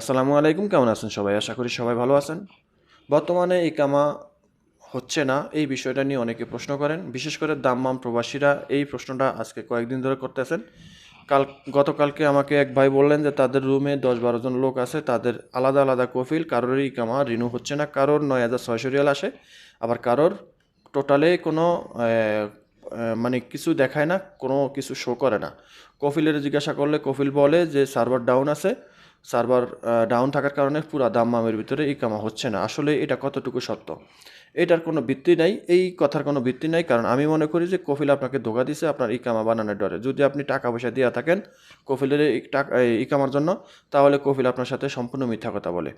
আসসালামু আলাইকুম, কেমন আছেন সবাই? আশা করি সবাই ভালো আছেন। বর্তমানে ইকামা হচ্ছে না, এই বিষয়টা নিয়ে অনেকে প্রশ্ন করেন। বিশেষ করে দাম্মাম প্রবাসীরা এই প্রশ্নটা আজকে কয়েকদিন ধরে করতেছেন। কাল গতকালকে আমাকে এক ভাই বললেন যে, তাদের রুমে দশ বারো জন লোক আছে, তাদের আলাদা আলাদা কফিল কারোরই ইকামা রিনিউ হচ্ছে না, কারোর নয় হাজার ছয়শো রিয়াল আসে, আবার কারোর টোটালে কোনো মানে কিছু দেখায় না, কোনো কিছু শো করে না। কফিলের জিজ্ঞাসা করলে কফিল বলে যে সার্ভার ডাউন আছে। সার্ভার ডাউন থাকার কারণে পুরো দাম্মামের ভিতরে ইকামা হচ্ছে না। আসলে এটা কতটুকু সত্য? এটার কোনো ভিত্তি নাই, এই কথার কোনো ভিত্তি নাই, কারণ আমি মনে করি যে কফিল আপনাকে ধোকা দিছে আপনার ইকামা বানানোর ডরে। যদি আপনি টাকা পয়সা দিয়ে থাকেন কফিলের ইকামার জন্য, তাহলে কফিল আপনার সাথে সম্পূর্ণ মিথ্যা কথা বলে।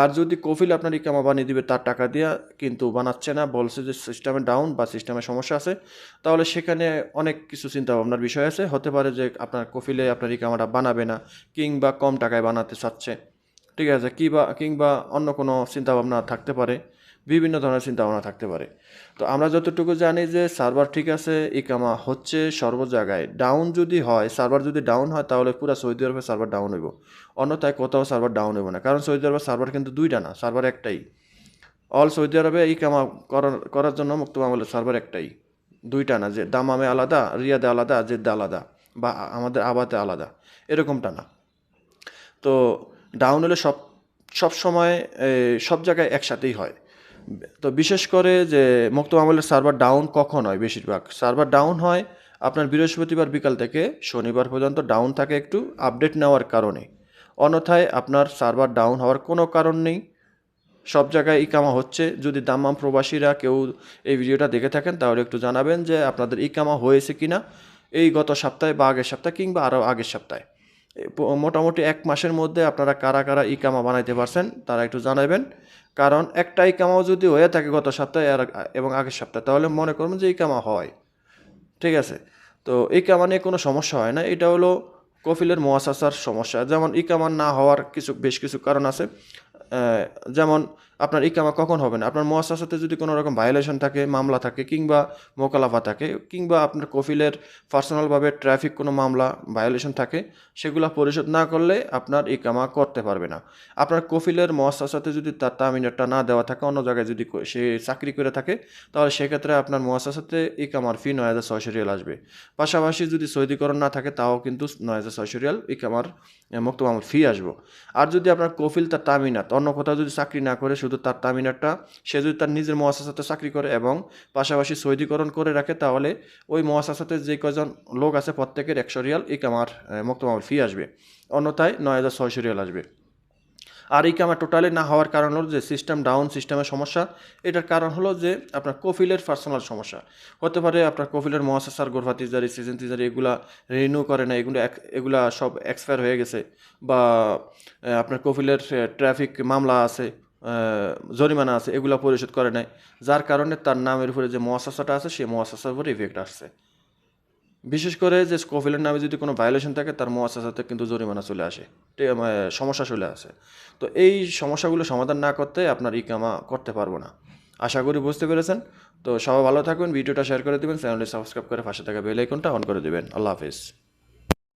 আর যদি কফিল আপনার ইকামা বানিয়ে দিবে, তার টাকা দিয়া কিন্তু বানাচ্ছে না, বলছে যে সিস্টেমে ডাউন বা সিস্টেমে সমস্যা আছে। তাহলে সেখানে অনেক কিছু চিন্তা ভাবনার বিষয় আছে। হতে পারে যে আপনার কফিলে আপনার ইকামাটা বানাবে না, কিংবা কম টাকায় বানাতে চাচ্ছে। ঠিক আছে, কিংবা কিংবা অন্য কোনো চিন্তাভাবনা থাকতে পারে, বিভিন্ন ধরনের চিন্তাভাবনা থাকতে পারে। তো আমরা যতটুকু জানি যে সার্ভার ঠিক আছে, ইকামা হচ্ছে সর্ব জায়গায়। ডাউন যদি হয়, সার্ভার যদি ডাউন হয়, তাহলে পুরো সৌদি আরবে সার্ভার ডাউন হইব। অন্যথায় কোথাও সার্ভার ডাউন হইব না। কারণ সৌদি আরবের সার্ভার কিন্তু দুইটা না, সার্ভার একটাই। অল সৌদি আরবে ইকামা করার করার জন্য মুক্ত মামলের সার্ভার একটাই। দুইটা না, যে দামামে আলাদা, রিয়াদে আলাদা জেদ্দা আলাদা, বা আমাদের আবাতে আলাদা। এরকমটা না। তো ডাউন হলে সব সব সময় সব জায়গায় একসাথেই হয়। তো বিশেষ করে যে মুক্ত মামলের সার্ভার ডাউন কখন হয় বেশিরভাগ? সার্ভার ডাউন হয় আপনার বৃহস্পতিবার বিকাল থেকে, শনিবার পর্যন্ত ডাউন থাকে একটু আপডেট নেওয়ার কারণে। অন্যথায় আপনার সার্ভার ডাউন হওয়ার কোনো কারণ নেই। সব জায়গায় ইকামা হচ্ছে। যদি দাম্মাম প্রবাসীরা কেউ এই ভিডিওটা দেখে থাকেন, তাহলে একটু জানাবেন যে আপনাদের ইকামা হয়েছে কিনা এই গত সপ্তাহে বা আগের সপ্তাহে কিংবা আরও আগের সপ্তাহে। মোটামুটি এক মাসের মধ্যে আপনারা কারা কারা ইকামা বানাইতে পারছেন, তারা একটু জানাবেন কারণ একটা ইকামাও যদি হয়ে থাকে গত সপ্তাহে এবং আগের সপ্তাহে, তাহলে মনে করুন যে ইকামা হয়। ঠিক আছে? তো ইকামা নিয়ে কোনো সমস্যা হয় না। এটা হলো কফিলের মোয়াসাসার সমস্যা। যেমন ইকামা না হওয়ার কিছু, বেশ কিছু কারণ আছে। যেমন আপনার ইকামা কখন হবে না? আপনার মোয়াসাসাতে যদি কোনো রকম ভায়োলেশন থাকে, মামলা থাকে, কিংবা মোকালাফা থাকে, কিংবা আপনার কফিলের পার্সোনালভাবে ট্রাফিক কোনো মামলা ভায়োলেশন থাকে, সেগুলো পরিশোধ না করলে আপনার ইকামা করতে পারবে না। আপনার কফিলের মোয়াসাসাতে যদি তার তামিনেরটা না দেওয়া থাকে, অন্য জায়গায় যদি সে চাকরি করে থাকে, তাহলে সেক্ষেত্রে আপনার মোয়াসাসাতে ইকামার ফি নয় হাজার ছয়শো রিয়াল আসবে। পাশাপাশি যদি সৌদিকরণ না থাকে, তাও কিন্তু নয় হাজার ছয়শো রিয়াল ইকামার মুক্ত মামল ফি আসব। আর যদি আপনার কফিল তার তামিনাত অন্য কোথাও যদি চাকরি না করে, শুধু তার তামিনাতটা সে যদি তার নিজের মহাসাসাতে চাকরি করে এবং পাশাপাশি সৌদিকরণ করে রাখে, তাহলে ওই মহাসাসাতে যে কজন লোক আছে প্রত্যেকের একশো রিয়াল ইকামার মুক্ত মামল ফি আসবে। অন্যথায় নয় হাজার ছয়শো রিয়াল আসবে। আর এই কামা টোটালি না হওয়ার কারণ হলো যে সিস্টেম ডাউন, সিস্টেমের সমস্যা। এটার কারণ হলো যে আপনার কফিলের পার্সোনাল সমস্যা। হতে পারে আপনার কফিলের মহাসাসার গোরফা তিজারি সিজন তিজারি এগুলা রিনিউ করে না, এগুলো এগুলা সব এক্সপায়ার হয়ে গেছে। বা আপনার কফিলের ট্রাফিক মামলা আছে। জরিমানা আছে, এগুলো পরিশোধ করে নাই। যার কারণে তার নামের উপরে যে মহাসাসাটা আছে, সেই মহাসাসার উপরে ইফেক্ট আসছে। বিশেষ করে যে কফিলের নামে যদি কোনো ভায়োলেশন থাকে, তার মোয়াসাসাতে কিন্তু জরিমানা চলে আসে। সমস্যা চলে আসে। তো এই সমস্যাগুলো সমাধান না করতে আপনার ইকামা করতে পারব না। আশা করি বুঝতে পেরেছেন। তো সবাই ভালো থাকবেন ভিডিওটা শেয়ার করে দেবেন চ্যানেলটি সাবস্ক্রাইব করে পাশে থাকা বেল আইকনটা অন করে দেবেন। আল্লাহ হাফিজ।